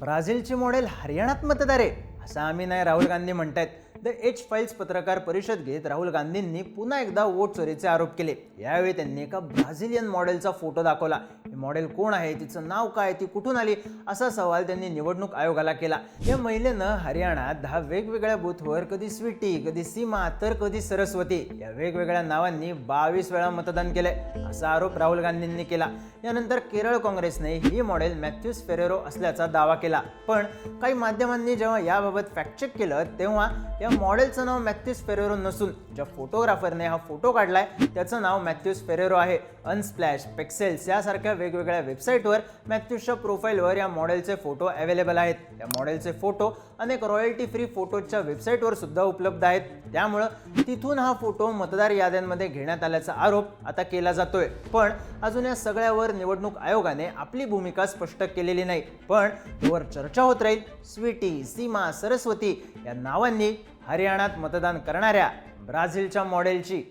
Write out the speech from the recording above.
ब्राझीलची model हरियाणात मतदार आहे असं आम्ही नाही राहुल गांधी म्हणतायत. द एच फाईल्स पत्रकार परिषद घेत राहुल गांधींनी पुन्हा एकदा वोट चोरीचे आरोप केले. यावेळी त्यांनी एका ब्राझिलियन मॉडेलचा फोटो दाखवला. हे मॉडेल कोण आहे? तिचं नाव काय? ती कुठून आली? असा सवाल त्यांनी निवडणूक आयोगाला केला. या महिलेनं हरियाणात दहा वेगवेगळ्या बूथवर कधी स्वीटी कधी सीमा तर कधी सरस्वती या वेगवेगळ्या नावांनी बावीस वेळा मतदान केलंय. असा आरोप राहुल गांधींनी केला. यानंतर केरळ काँग्रेसने ही मॉडेल मॅथ्यूस फेरेरो असल्याचा दावा केला. पण काही माध्यमांनी जेव्हा याबाबत फॅक्ट चेक केलं तेव्हा या मॉडेलचं नाव मॅथ्यूस फेरेरो नसून ज्या फोटोग्राफरने हा फोटो काढलाय त्याचं नाव मॅथ्यूस फेरेरो आहे. अनस्प्लॅश पेक्सेल्स यासारख्या वेगवेगळ्या वेबसाईटवर मॅथ्यूसच्या प्रोफाईलवर या मॉडेलचे फोटो अवेलेबल आहेत. या मॉडेलचे फोटो अनेक रॉयल्टी फ्री फोटोच्या वेबसाईटवर सुद्धा उपलब्ध आहेत. त्यामुळं तिथून हा फोटो मतदार याद्यांमध्ये घेण्यात आल्याचा आरोप आता केला जातोय. पण अजून या सगळ्यावर निवडणूक आयोगाने आपली भूमिका स्पष्ट केलेली नाही. पण त्यावर चर्चा होत राहील स्वीटी सीमा सरस्वती या नावांनी हरियाणात मतदान करणाऱ्या ब्राझीलच्या मॉडेलची